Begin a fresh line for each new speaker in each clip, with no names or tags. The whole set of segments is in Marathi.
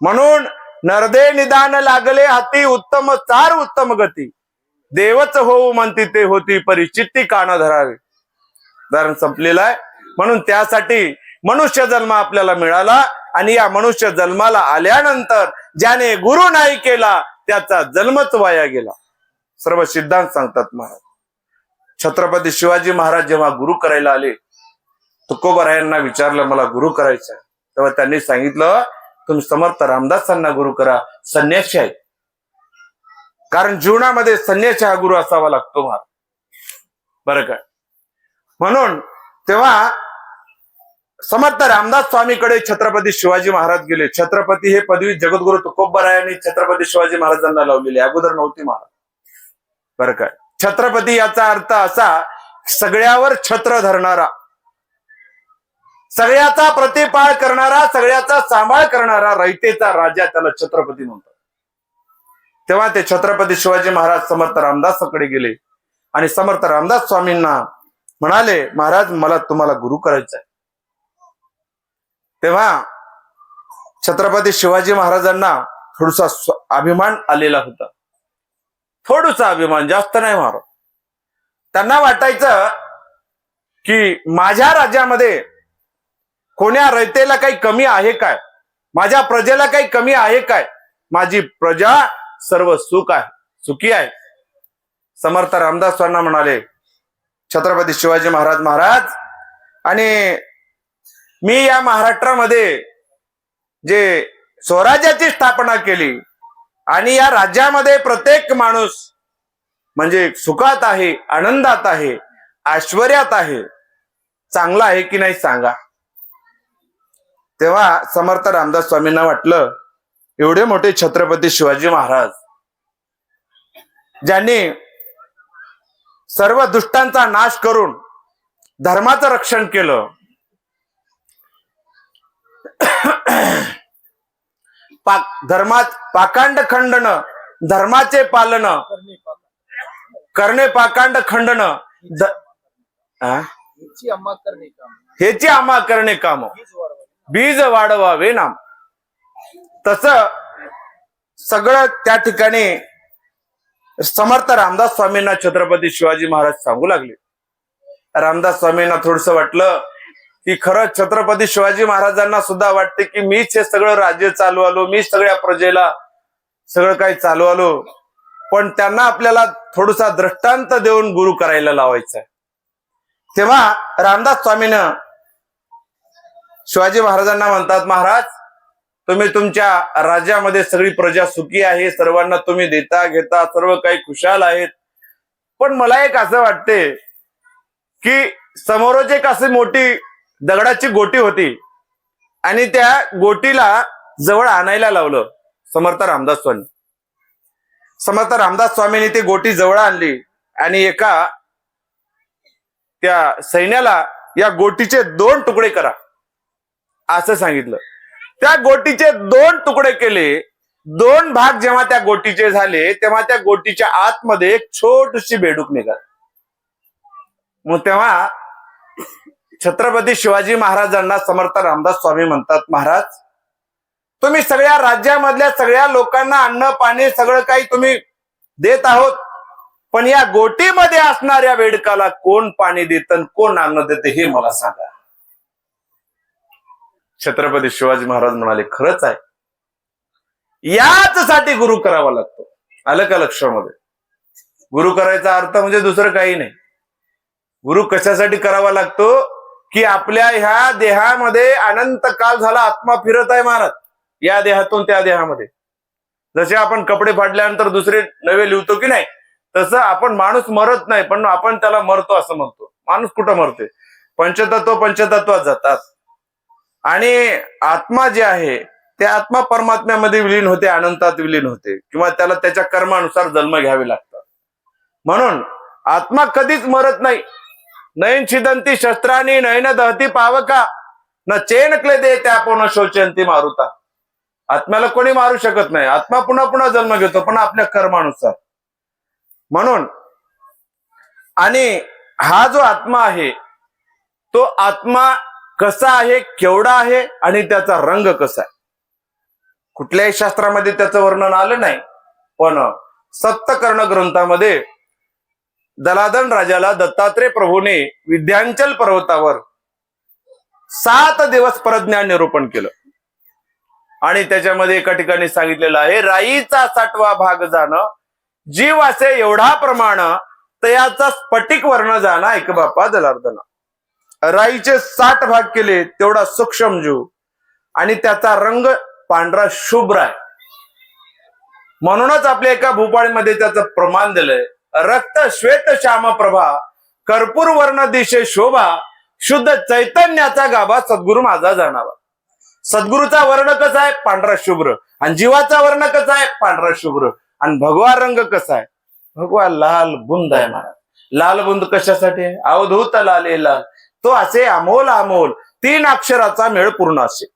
म्हणून नरदे निदान लागले हाती उत्तम चार उत्तम गती. देवच होऊ म्हणती ते होती परिचित्ती कान धरावी. धरण संपलेलं आहे. म्हणून त्यासाठी मनुष्य जन्म आपल्याला मिळाला आणि या मनुष्य जन्माला आल्यानंतर ज्याने गुरु नाही केला त्याचा जन्मच वाया गेला. सर्व सिद्धांत सांगतात महाराज. छत्रपती शिवाजी महाराज जेव्हा गुरु करायला आले तुकोबरायांना विचारलं मला गुरु करायचं आहे तेव्हा त्यांनी सांगितलं तुम्ही समर्थ रामदासांना गुरु करा संन्यासी आहे कारण जीवनामध्ये संन्यासी हा गुरु असावा लागतो मला बरं काय म्हणून तेव्हा समर्थ रामदास स्वामीकडे छत्रपती शिवाजी महाराज गेले. छत्रपती हे पदवी जगद्गुरु तुकोबरायांनी छत्रपती शिवाजी महाराजांना लावलेली अगोदर नव्हती महाराज. बरं काय छत्रपती याचा अर्थ असा सगळ्यावर छत्र धरणारा. सगळ्याचा प्रतिपाळ करणारा सगळ्याचा सांभाळ करणारा रयतेचा राजा त्याला छत्रपती म्हणतात. तेव्हा ते छत्रपती शिवाजी महाराज समर्थ रामदासाकडे गेले. आणि समर्थ रामदास स्वामींना म्हणाले महाराज मला तुम्हाला गुरु करायचं आहे. तेव्हा छत्रपती शिवाजी महाराजांना थोडासा अभिमान आलेला होता. थोडासा अभिमान जास्त नाही महाराज त्यांना वाटायचं की माझ्या राज्यामध्ये कोण्या रयतेला काही कमी आहे काय? माझ्या प्रजेला काही कमी आहे काय? माझी प्रजा सर्व सुख आहे सुखी आहे. समर्थ रामदास स्वामींना म्हणाले छत्रपती शिवाजी महाराज महाराज आणि मी या महाराष्ट्रामध्ये जे स्वराज्याची स्थापना केली आणि या राज्यामध्ये प्रत्येक माणूस म्हणजे सुखात आहे आनंदात आहे ऐश्वर्यात आहे चांगला आहे की नाही सांगा? तेव्हा समर्थ रामदास स्वामींना वाटलं एवढे मोठे छत्रपती शिवाजी महाराज ज्यांनी सर्व दुष्टांचा नाश करून धर्माचं रक्षण केलं पाक धर्मात पाकांड खंडन धर्माचे पालन करणे पाकांड खंडन हेची आम्हा करणे काम. बीज वाढवावे नाम. तस सगळं त्या ठिकाणी समर्थ रामदास स्वामींना छत्रपती शिवाजी महाराज सांगू लागले. रामदास स्वामींना थोडस वाटलं की खरं छत्रपती शिवाजी महाराजांना सुद्धा वाटते की मीच हे सगळं राज्य चालू आलो मीच सगळ्या प्रजेला सगळं काही चालू आलो. पण त्यांना आपल्याला थोडासा दृष्टांत देऊन गुरु करायला लावायचं आहे तेव्हा रामदास स्वामीनं शिवाजी महाराजांना म्हणतात महाराज तुम्ही तुमच्या राज्यामध्ये सगळी प्रजा सुखी आहे सर्वांना तुम्ही देता घेता सर्व काही खुशाल आहेत. पण मला एक असं वाटते की समोरच एक अशी मोठी दगडाची गोटी होती आणि त्या गोटीला जवळ आणायला लावलं समर्थ रामदास स्वामी. समर्थ रामदास स्वामींनी ती गोटी जवळ आणली आणि एका त्या सैन्याला या गोटीचे दोन तुकडे करा. असं सांगितलं. त्या गोटीचे दोन तुकडे केले. दोन भाग जेव्हा त्या गोटीचे झाले तेव्हा त्या गोटीच्या आतमध्ये एक छोटीशी बेडूक निघाली. मग तेव्हा छत्रपती शिवाजी महाराजांना समर्थ रामदास स्वामी म्हणतात महाराज तुम्ही सगळ्या राज्यामधल्या सगळ्या लोकांना अन्न पाणी सगळं काही तुम्ही देत आहोत. पण या गोटीमध्ये असणाऱ्या बेडकाला कोण पाणी देतं कोण अन्न देते हे मला सांगा. छत्रपती शिवाजी महाराज म्हणाले खरंच आहे. याच साठी गुरु करावा लागतो. आलं का लक्षामध्ये? गुरु करायचा अर्थ म्हणजे दुसरं काही नाही. गुरु कशासाठी करावा लागतो? की आपल्या ह्या देहामध्ये अनंत काल झाला आत्मा फिरत आहे महाराज. या देहातून त्या देहामध्ये. जसे आपण कपडे फाडल्यानंतर दुसरे नवे लिहितो की नाही तसं आपण माणूस मरत नाही पण आपण त्याला मरतो असं म्हणतो. माणूस कुठं मरते पंचतत्व पंचतत्वात जातात. आणि आत्मा जे आहे ते आत्मा परमात्म्यामध्ये विलीन होते अनंतात विलीन होते. किंवा त्याला त्याच्या कर्मानुसार जन्म घ्यावे लागतात. म्हणून आत्मा कधीच मरत नाही. नयन छिदंती शस्त्राने नयन दहती पावका. न चेन क्ले दे त्या पुन्हा शोचंती मारुता. आत्म्याला कोणी मारू शकत नाही. आत्मा पुन्हा पुन्हा जन्म घेतो पण आपल्या कर्मानुसार. म्हणून आणि हा जो आत्मा आहे तो आत्मा कसा आहे केवढा आहे आणि त्याचा रंग कसा आहे? कुठल्याही शास्त्रामध्ये त्याचं वर्णन आलं नाही पण सप्तकर्ण ग्रंथामध्ये दलादन राजाला दत्तात्रय प्रभूने विद्यांचल पर्वतावर सात दिवस परज्ञान निरूपण केलं. आणि त्याच्यामध्ये एका ठिकाणी सांगितलेलं आहे राईचा साठवा भाग जाणं जीव असे एवढा प्रमाण तयाचा स्फटिक वर्ण जाणं ऐक बापा दलार्दना. राईचे साठ भाग केले तेवढा सूक्ष्म जीव. आणि त्याचा रंग पांढरा शुभ्र आहे. म्हणूनच आपल्या एका भूपाळीमध्ये त्याचं प्रमाण दिलंय. रक्त श्वेत श्याम प्रभा कर्पूर वर्ण दिशे शोभा शुद्ध चैतन्याचा गाभा सद्गुरु माझा जाणावा. सद्गुरूचा वर्ण कसा आहे? पांढरा शुभ्र. आणि जीवाचा वर्ण कसा आहे? पांढरा शुभ्र. आणि भगवा रंग कसा आहे? भगवा लाल बुंद आहे महाराज. लाल बुंद कशासाठी आहे? अवधूत लाले लाल तो असे अमोल अमोल तीन अक्षराचा मेळ पूर्ण असे.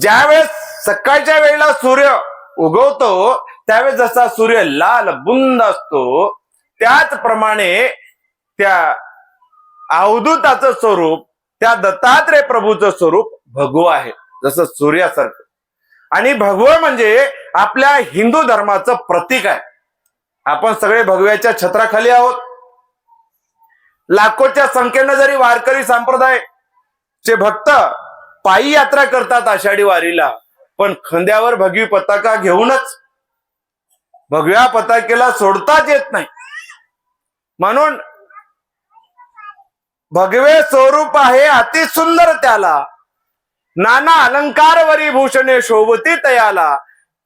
ज्यावेळेस सकाळच्या वेळेला सूर्य उगवतो त्यावेळेस जसा सूर्य लाल बुंद असतो त्याचप्रमाणे त्या अवधूताचं स्वरूप त्या दत्तात्रय प्रभूचं स्वरूप भगव आहे जसं सूर्यासारखं. आणि भगव म्हणजे आपल्या हिंदू धर्माचं प्रतीक आहे. आपण सगळे भगव्याच्या छत्राखाली आहोत. लाखोच्या संख्येनं जरी वारकरी संप्रदाय चे भक्त पायी यात्रा करतात आषाढी वारीला पण खांद्यावर भगवी पताका घेऊनच भगव्या पताकेला सोडताच येत नाही. म्हणून भगवे स्वरूप आहे अतिसुंदर त्याला. नाना अलंकारवरी भूषणे शोभती तयाला.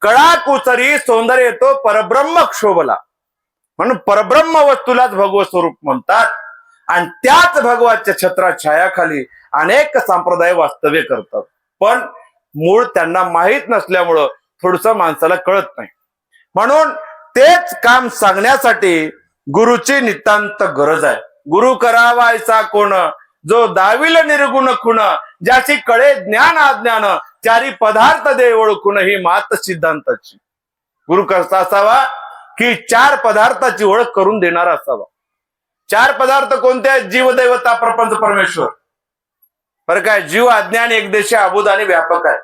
कळा कुसरी सौंदर्य तो परब्रह्म क्षोभला. म्हणून परब्रह्म वस्तूलाच भगव स्वरूप म्हणतात. आणि त्याच भगवानच्या छत्रा छायाखाली अनेक संप्रदाय वास्तव्य करतात. पण मूळ त्यांना माहीत नसल्यामुळं थोडस माणसाला कळत नाही. म्हणून तेच काम सांगण्यासाठी गुरुची नितांत गरज आहे. गुरु करावायचा कोण? जो दाविल निर्गुण खुण ज्याची कळे ज्ञान अज्ञान चारी पदार्थ दे ओळखून ही मात सिद्धांताची. गुरु कसा असावा? की चार पदार्थाची ओळख करून देणारा असावा. चार पदार्थ कोणते आहेत? जीवदैवता प्रपंच परमेश्वर. बरं काय जीव अज्ञान एकदेशी अबुध आणि व्यापक आहे.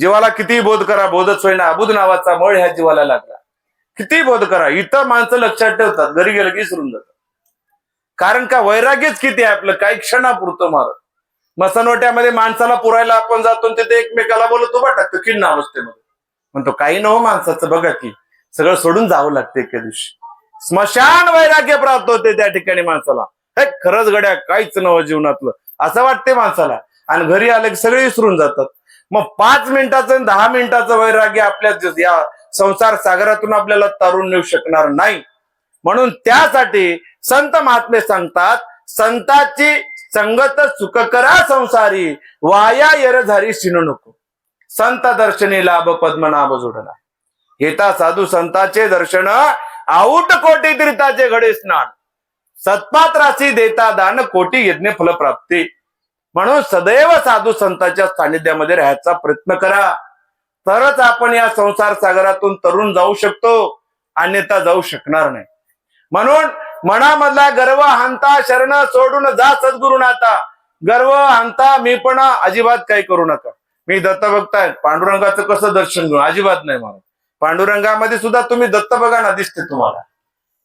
जीवाला किती बोध करा बोधच होईना. अबुध नावाचा मळ ह्या जीवाला लागला. किती बोध करा इथं माणसं लक्षात ठेवतात. घरी गेलं की विसरून जातात. कारण का वैराग्यच किती आहे आपलं? काही क्षणापुरतं मारत. मसनवट्यामध्ये माणसाला पुरायला आपण जातो तिथे एकमेकाला बोलतो उभा टाकतो किन्न अवस्थेमध्ये. म्हणतो काही नव माणसाचं. बघा की सगळं सोडून जावं लागतं एके दिवशी. स्मशान वैराग्य प्राप्त होते त्या ठिकाणी माणसाला. हे खरंच गड्या काहीच नवं जीवनातलं. असं वाटते माणसाला. आणि घरी आलं की सगळे विसरून जातात. मग पाच मिनिटाचं दहा मिनिटाचं वैराग्य आपल्या या संसार सागरातून आपल्याला तारून नेऊ शकणार नाही. म्हणून त्यासाठी संत महात्मे सांगतात संताची संगत सुखकरा संसारी वाया येरझारी शिनू नको. संत दर्शनी लाभ पद्मनाभ जोडला. हेता साधू संताचे दर्शन आऊट कोटी तीर्थाचे घडे स्नान. सत्पात्रासी देता दान कोटी यज्ञ फलप्राप्ती. म्हणून सदैव साधू संतांच्या सानिध्यामध्ये राहायचा प्रयत्न करा. तरच आपण या संसार सागरातून तरुण जाऊ शकतो अन्यथा जाऊ शकणार नाही. म्हणून मनामधला गर्व हांता शरण सोडून जा सद्गुरुनाथा. गर्व हांता मी पण अजिबात काही करू नका. मी दत्तभक्त आहे पांडुरंगाचं कसं दर्शन घेऊ? अजिबात नाही मला पांडुरंगामध्ये सुद्धा तुम्ही दत्त बघा ना दिसते तुम्हाला.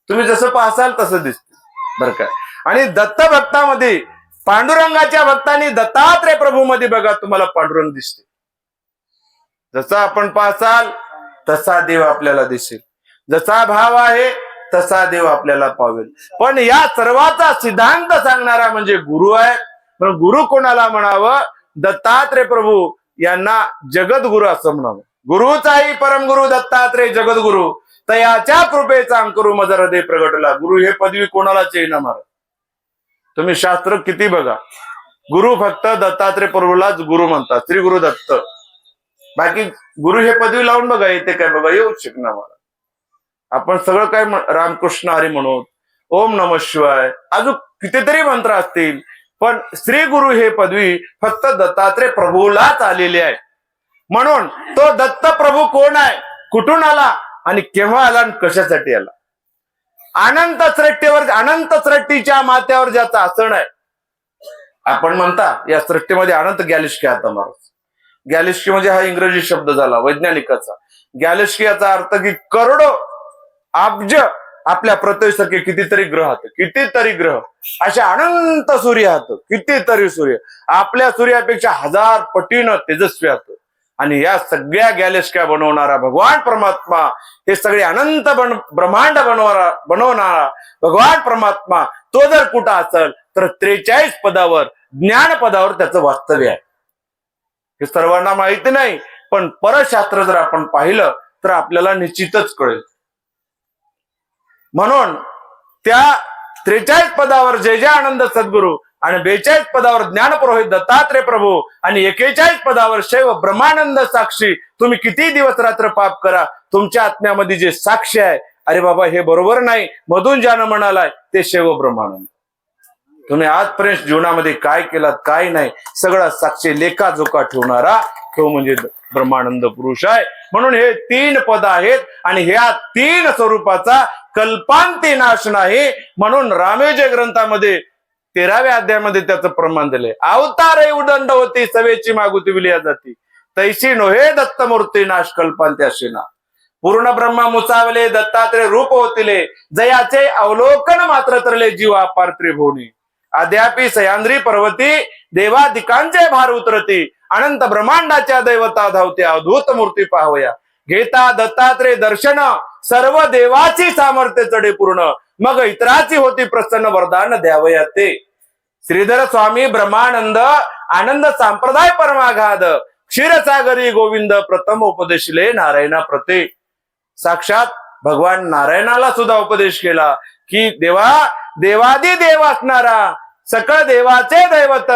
तुम्ही जसं पाहसाल तसं दिसते. बरं काय आणि दत्त भक्तामध्ये पांडुरंगाच्या भक्तांनी दत्तात्रय प्रभूमध्ये बघा तुम्हाला पांडुरंग दिसते. जसा आपण पाहसाल तसा देव आपल्याला दिसेल. जसा भाव आहे तसा देव आपल्याला पावेल. पण या सर्वाचा सिद्धांत सांगणारा म्हणजे गुरु आहे. पण गुरु कोणाला म्हणावं? दत्तात्रय प्रभू यांना जगद्गुरु असं म्हणावं. गुरुचाही परमगुरु दत्तात्रय जगद्गुरु. तयाच्या कृपेचा अंकुरु मज हृदय प्रगटला. गुरु हे पदवी कोणालाच येईना मार तुम्ही शास्त्र किती बघा. गुरु फक्त दत्तात्रय प्रभूलाच गुरु म्हणतात. श्री गुरु दत्त. बाकी गुरु हे पदवी लावून बघा येते काय बघा येऊ शकणार मला. आपण सगळं काय म्हण- रामकृष्ण हरी म्हणू ओम नम शिवाय. अजून कितीतरी मंत्र असतील पण श्री गुरु हे पदवी फक्त दत्तात्रय प्रभूलाच आलेली आहे म्हणून तो दत्त प्रभू कोण आहे? कुठून आला? आणि केव्हा आला आणि कशासाठी आला? अनंत सृष्टीवर अनंत सृष्टीच्या माथ्यावर ज्याचा आसन आहे. आपण म्हणता या सृष्टीमध्ये अनंत गॅलिशकी आता महाराज गॅलेक्सी म्हणजे हा इंग्रजी शब्द झाला वैज्ञानिकाचा. गॅलेक्सी याचा अर्थ की करोडो अब्ज आपल्या प्रत्येक कितीतरी ग्रह कितीतरी ग्रह. असे अनंत सूर्य आहात. कितीतरी सूर्य. आपल्या सूर्यापेक्षा हजार पटीनं तेजस्वी आहात. आणि या सगळ्या गॅलेक्स्या बनवणारा? भगवान परमात्मा. हे सगळे अनंत बन ब्रह्मांड बनवणारा बनवणारा भगवान परमात्मा. तो जर कुठं असेल तर त्रेचाळीस पदावर ज्ञान पदावर त्याचं वास्तव्य आहे. हे सर्वांना माहिती नाही पण परशास्त्र जर आपण पाहिलं तर आपल्याला निश्चितच कळेल. म्हणून त्या त्रेचाळीस पदावर जय जय आनंद सद्गुरू. आणि बेचाळीस पदावर ज्ञानपुरोहित दत्तात्रय प्रभू आणि एकेचाळीस पदावर शैव ब्रह्मानंद साक्षी. तुम्ही किती दिवस रात्र पाप करा? तुमच्या आत्म्यामध्ये जे साक्षी आहे अरे बाबा हे बरोबर नाही. मधून ज्यानं म्हणालाय ते शैव ब्रह्मानंद. तुम्ही आजपर्यंत जीवनामध्ये काय केलात काय नाही सगळा साक्षी लेखाजोखा ठेवणारा तो म्हणजे ब्रह्मानंद पुरुष आहे. म्हणून हे तीन पद आहेत आणि ह्या तीन स्वरूपाचा कल्पांती नाश नाही. म्हणून रामेजय ग्रंथामध्ये तेराव्या अध्यायामध्ये त्याचं प्रमाण दिलंय. अवतार उदंड होती सवेची मागुती विलिया जाती. तैशी नोहे दत्तमूर्ती नाश कल्पांत्याशीना पूर्ण ब्रह्मा मुसावले दत्तात्रे रूप होतिले. जयाचे अवलोकन मात्र तरले जीवा पार्त्री भोवनी अद्यापि सह्याद्री पर्वती देवादिकांचे भार उतरती. अनंत ब्रह्मांडाच्या दैवता धावत्या अद्भुत मूर्ती पाहूया घेता दत्तात्रे दर्शन सर्व देवाची सामर्थ्य चढे पूर्ण. मग इतराची होती प्रसन्न वरदान द्यावया ते. श्रीधर स्वामी ब्रह्मानंद आनंद संप्रदाय परमाघाद क्षीरसागरी गोविंद प्रथम उपदेशले नारायणा प्रते. साक्षात भगवान नारायणाला सुद्धा उपदेश केला की देवा देवादी देव असणारा सकळ देवाचे दैवत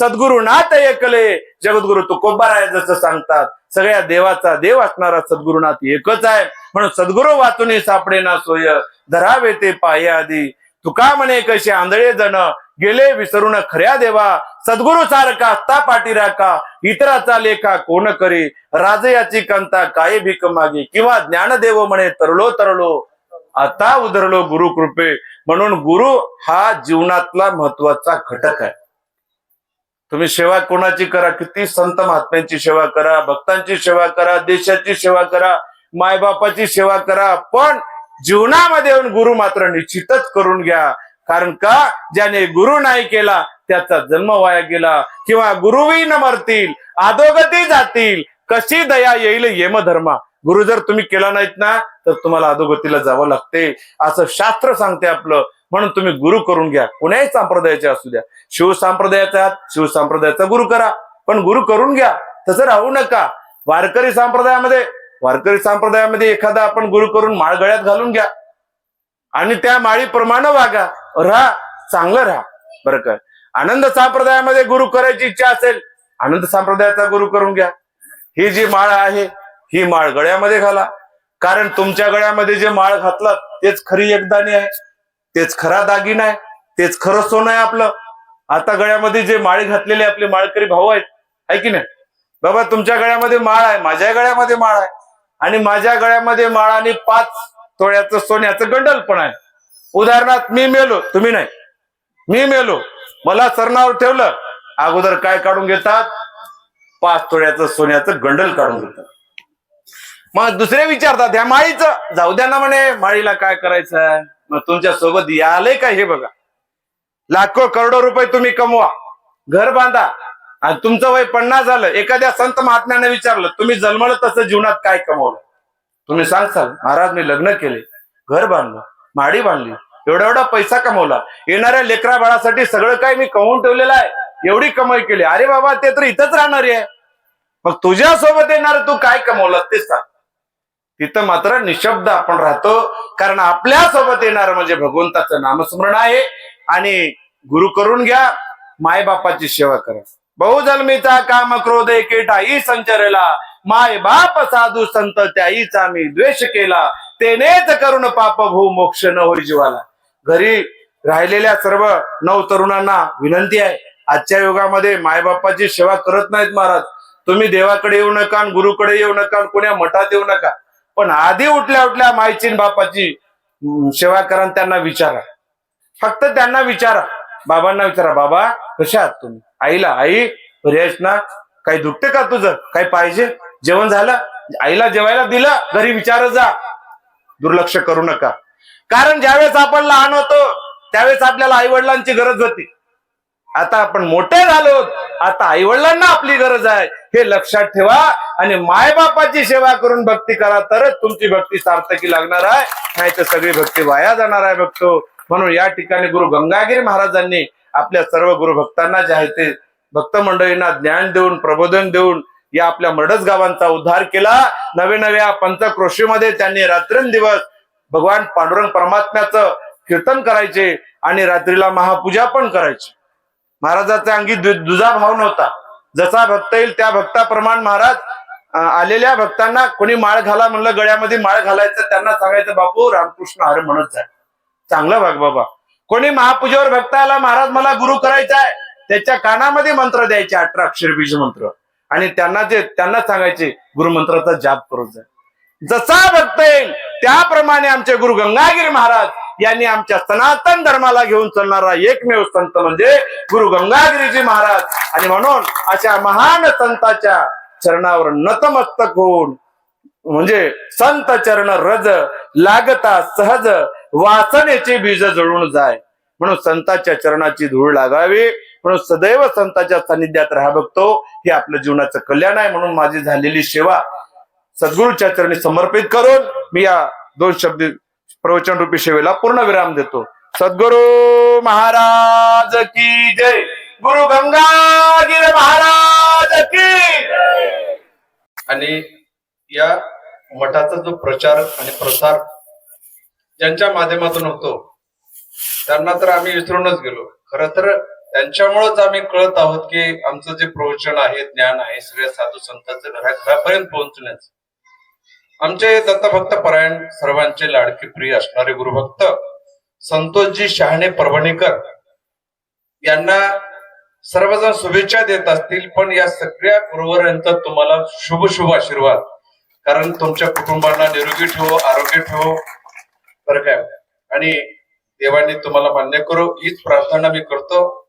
सद्गुरुनाथ एकले. जगद्गुरु तुकोबाराय जसं सांगतात सगळ्या देवाचा देव असणारा सद्गुरुनाथ एकच आहे. म्हणून सद्गुरु वाचून सापडे ना सोय धरावे ते पाय आधी तुका म्हणे कसे आंधळे जण गेले विसरून खऱ्या देवा सद्गुरु सारखा असता पाठीराका इतराचा लेखा कोण करे? राजयाची कांता काय भीक मागे? किंवा ज्ञानदेव म्हणे तरलो तरलो आता उधरलो गुरु कृपे. म्हणून गुरु हा जीवनातला महत्त्वाचा घटक आहे. तुम्ही सेवा कोणाची करा? किती संत महात्म्यांची सेवा करा भक्तांची सेवा करा देशाची सेवा करा मायबापाची सेवा करा पण जीवनामध्ये येऊन गुरु मात्र निश्चितच करून घ्या. कारण का? ज्याने गुरु नाही केला त्याचा जन्म वाया गेला. किंवा गुरुवी न मरतील अधोगती जातील कशी दया येईल यमधर्मा गुरु जर तुम्ही केला नाहीत ना तर तुम्हाला अधोगतीला जावं लागते. असं शास्त्र सांगते आपलं. म्हणून तुम्ही गुरु करून घ्या. कोण्याही संप्रदायाचे असू द्या. शिव संप्रदायाचा शिव संप्रदायाचा गुरु करा. पण गुरु करून घ्या. तसं राहू नका. वारकरी संप्रदायामध्ये वारकरी संप्रदायामध्ये एखादा आपण गुरु करून माळ गळ्यात घालून घ्या. आणि त्या माळीप्रमाणे वागा. राहा चांगलं राहा. बरं का? आनंद संप्रदायामध्ये गुरु करायची इच्छा असेल आनंद संप्रदायाचा गुरु करून घ्या. ही जी माळ आहे ही माळ गळ्यामध्ये घाला. कारण तुमच्या गळ्यामध्ये जे माळ घातलात तेच खरी एकदाणी आहे. तेच खरा दागिना आहे. तेच खरं सोनं आहे आपलं. आता गळ्यामध्ये जे माळी घातलेले आपले माळकरी भाऊ आहेत आहे की नाही? बाबा तुमच्या गळ्यामध्ये माळ आहे माझ्या गळ्यामध्ये माळ आहे. आणि माझ्या गळ्यामध्ये माळ आणि पाच तोळ्याचं सोन्याचं गंडल पण आहे. उदाहरणार्थ मी मेलो तुम्ही नाही. मी मेलो मला चरणावर ठेवलं अगोदर काय काढून घेतात? पाच तोळ्याचं सोन्याचं गंडल काढून घेतात. मग दुसरे विचारतात ह्या माळीचं? जाऊ द्या ना म्हणे माळीला काय करायचं मग तुमच्यासोबत यालय का हे बघा. लाखो करोडो रुपये तुम्ही कमवा. घर बांधा. आणि तुमचं वय पन्नास झालं. एखाद्या संत महात्म्याने विचारलं तुम्ही जन्मलं तसं जीवनात काय कमवलं? तुम्ही सांगसाल महाराज मी लग्न केले घर बांधलं. माडी बांधली. एवढा एवढा पैसा कमवला. येणाऱ्या लेकरा बाळासाठी सगळं काय मी कमवून ठेवलेलं आहे. एवढी कमाई केली. अरे बाबा ते तर इथंच राहणार आहे. मग तुझ्या सोबत येणार तू काय कमवलं ते सांग. तिथं मात्र निशब्द आपण राहतो. कारण आपल्यासोबत येणार म्हणजे भगवंताचं नामस्मरण आहे. आणि गुरु करून घ्या. मायबापाची सेवा करा. बहुजन्मीचा काम क्रोध एकेटाही संचरला. माय बाप साधू संत. त्याईचा मी द्वेष केला. तेनेच करून पाप भू मोक्ष न होई जीवाला. घरी राहिलेल्या सर्व नव तरुणांना विनंती आहे आजच्या युगामध्ये मायबापाची सेवा करत नाहीत महाराज. तुम्ही देवाकडे येऊ नका गुरुकडे येऊ नका कोण्या मठात येऊ नका. पण आधी उठल्या उठल्या मायची बापाची सेवा करा आणि त्यांना विचारा. फक्त त्यांना विचारा. बाबांना विचारा बाबा कशा आहात तुम्ही? आईला आई बरी ना? काही दुखते का तुझं? काही पाहिजे? जेवण झालं? आईला जेवायला दिलं? घरी विचार जा. दुर्लक्ष करू नका. कारण ज्यावेळेस आपण लहान होतो त्यावेळेस आपल्याला आई वडिलांची गरज होती. आता आपण मोठे झालो आता आई वडिलांना आपली गरज आहे. हे लक्षात ठेवा आणि मायबापाची सेवा करून भक्ती करा तरच तुमची भक्ती सार्थकी लागणार आहे. नाही तर सगळी भक्ती वाया जाणार आहे भक्तो. म्हणून या ठिकाणी गुरु गंगागिरी महाराजांनी आपल्या सर्व गुरु भक्तांना जे आहे ते भक्त मंडळींना ज्ञान देऊन प्रबोधन देऊन या आपल्या मडस गावांचा उद्धार केला. नवे नव्या पंचक्रोशीमध्ये त्यांनी रात्रंदिवस भगवान पांडुरंग परमात्म्याचं कीर्तन करायचे आणि रात्रीला महापूजा पण करायची. महाराजाच्या अंगी दुजा भाव नव्हता. जसा भक्त येईल त्या भक्ताप्रमाण महाराज आलेल्या भक्तांना कोणी माळ घाला म्हणलं गळ्यामध्ये माळ घालायचं त्यांना सांगायचं बापू रामकृष्ण हरे म्हणत जाय. चांगलं भाग बाबा. कोणी महापूजेवर भक्त आला महाराज मला गुरु करायचा आहे. त्याच्या कानामध्ये मंत्र द्यायचे अठरा अक्षर बीज मंत्र. आणि त्यांना जे त्यांना सांगायचे गुरुमंत्राचा जाप करू जाय जसा भक्त येईल त्याप्रमाणे आमचे गुरु गंगागिरी महाराज यांनी आमच्या सनातन धर्माला घेऊन चालणारा एकमेव संत म्हणजे गुरु गंगागिरीजी महाराज. आणि म्हणून अशा महान संताच्या चरणावर नतमस्तक होऊन म्हणजे संत चरण रज लागता सहज वासनेचे बीज जळून जाय. म्हणून संताच्या चरणाची धूळ लागावी. म्हणून सदैव संताच्या सानिध्यात राहा बघतो. हे आपलं जीवनाचं कल्याण आहे. म्हणून माझी झालेली सेवा सद्गुरूच्या चरणी समर्पित करून मी या दोन शब्द प्रवचन रूपी सेवेला पूर्ण विराम देतो. सद्गुरु महाराज की जय. गुरु गंगागिर महाराज की
आणि या मठाचा जो प्रचार आणि प्रसार ज्यांच्या माध्यमातून होतो त्यांना तर आम्ही विसरूनच गेलो. खर तर त्यांच्यामुळेच आम्ही कळत आहोत की आमचं जे प्रवचन आहे ज्ञान आहे सगळ्या साधू संतांचं घरा घरापर्यंत पोहोचण्याचं. आमचे दत्तभक्त परायण सर्वांचे लाडके प्रिय असणारे गुरुभक्त संतोषजी शहाणे परभणीकर यांना सर्वजण शुभेच्छा देत असतील पण या सगळ्या गुरुवरांचा तुम्हाला शुभ शुभ आशीर्वाद. कारण तुमच्या कुटुंबांना निरोगी ठेवो आरोग्य ठेवो. बरं काय आणि देवाने तुम्हाला मान्य करो हीच प्रार्थना मी करतो.